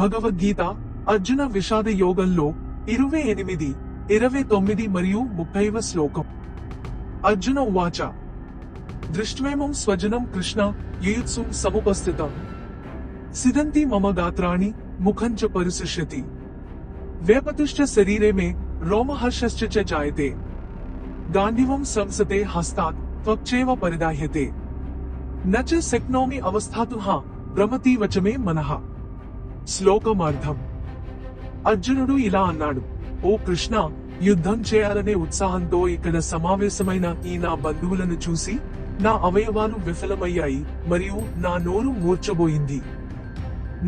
భగవద్గీత అర్జున విషాద యోగంలో ఇరవై ఎనిమిది ఇరవై తొమ్మిది మరియు ముప్పైవ శ్లోకం అర్జున ఉవాచ దృష్ట్వేమం స్వజనం కృష్ణ యుయుత్సుం సముపస్థితం సిదంతి మమ గాత్రాణి ముఖం చ పరిశుష్యతి వేపతుష్ట శరీరే మే రోమహర్షశ్చ చ జాయతే గాంధీవం సంసతే హస్తాత్ త్వక్చేవ పరిదాహ్యతే నచ శక్నోమి అవస్థాతుః భ్రమతి వచమే మనః శ్లోకమార్థం అర్జునుడు ఇలా అన్నాడు ఓ కృష్ణ యుద్ధం చేయాలనే ఉత్సాహంతో ఇక్కడ సమావేశమైన ఈ నా బంధువులను చూసి నా అవయవాలు విఫలమయ్యాయి మరియు నా నోరు మూర్చబోయింది.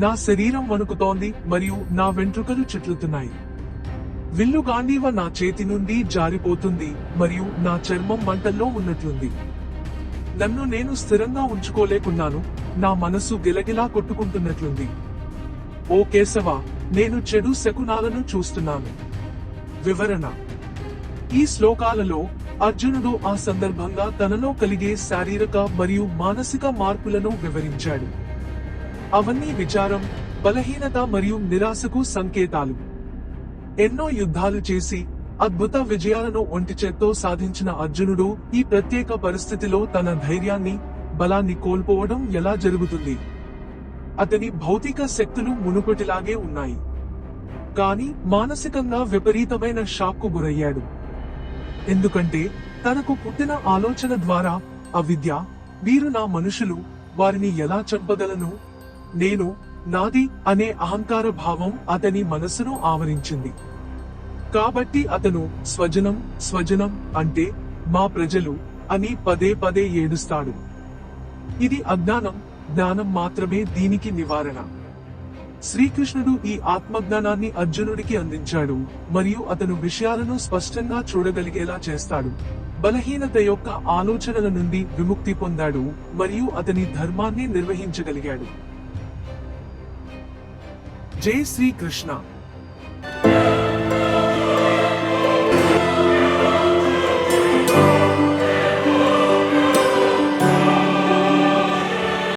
నా శరీరం వణుకుతోంది మరియు నా వెంట్రుకలు చిట్లుతున్నాయి. విల్లు గాంధీవ నా చేతి నుండి జారిపోతుంది మరియు నా చర్మం మంటల్లో ఉన్నట్లుంది. నన్ను నేను స్థిరంగా ఉంచుకోలేకున్నాను నా మనసు గిలగిలా కొట్టుకుంటున్నట్లుంది. ఓ కేశవ నేను చెడు శకునాలను చూస్తున్నాను. వివరణ. ఈ శ్లోకాలలో అర్జునుడు ఆ సందర్భంగా తనలో కలిగే శారీరక మరియు మానసిక మార్పులను వివరించాడు. అవన్నీ విచారం బలహీనత మరియు నిరాశకు సంకేతాలు. ఎన్నో యుద్ధాలు చేసి అద్భుత విజయాలను ఒంటి చేత్తో సాధించిన అర్జునుడు ఈ ప్రత్యేక పరిస్థితిలో తన ధైర్యాన్ని బలాన్ని కోల్పోవడం ఎలా జరుగుతుంది? అతని భౌతిక శక్తులు మునుపటిలాగే ఉన్నాయి. కానీ మానసికంగా విపరీతమైన షాక్కు గురయ్యాడు. ఎందుకంటే తనకు పుట్టిన ఆలోచన ద్వారా అవిద్య వీరు నా మనుషులు వారిని ఎలా చంపగలను? నేను నాది అనే అహంకార భావం అతని మనసును ఆవరించింది. కాబట్టి అతను స్వజనం స్వజనం అంటే మా ప్రజలు అని పదే పదే ఏడుస్తాడు. ఇది అజ్ఞానం జ్ఞానం మాత్రమే దీనికి నివారణ. శ్రీకృష్ణుడు ఈ ఆత్మజ్ఞానాన్ని అర్జునుడికి అందించాడు మరియు అతను విషయాలను స్పష్టంగా చూడగలిగేలా చేస్తాడు. బలహీనత యొక్క ఆలోచనల నుండి విముక్తి పొందాడు మరియు అతని ధర్మాన్ని నిర్వహించగలిగాడు. జై శ్రీకృష్ణ!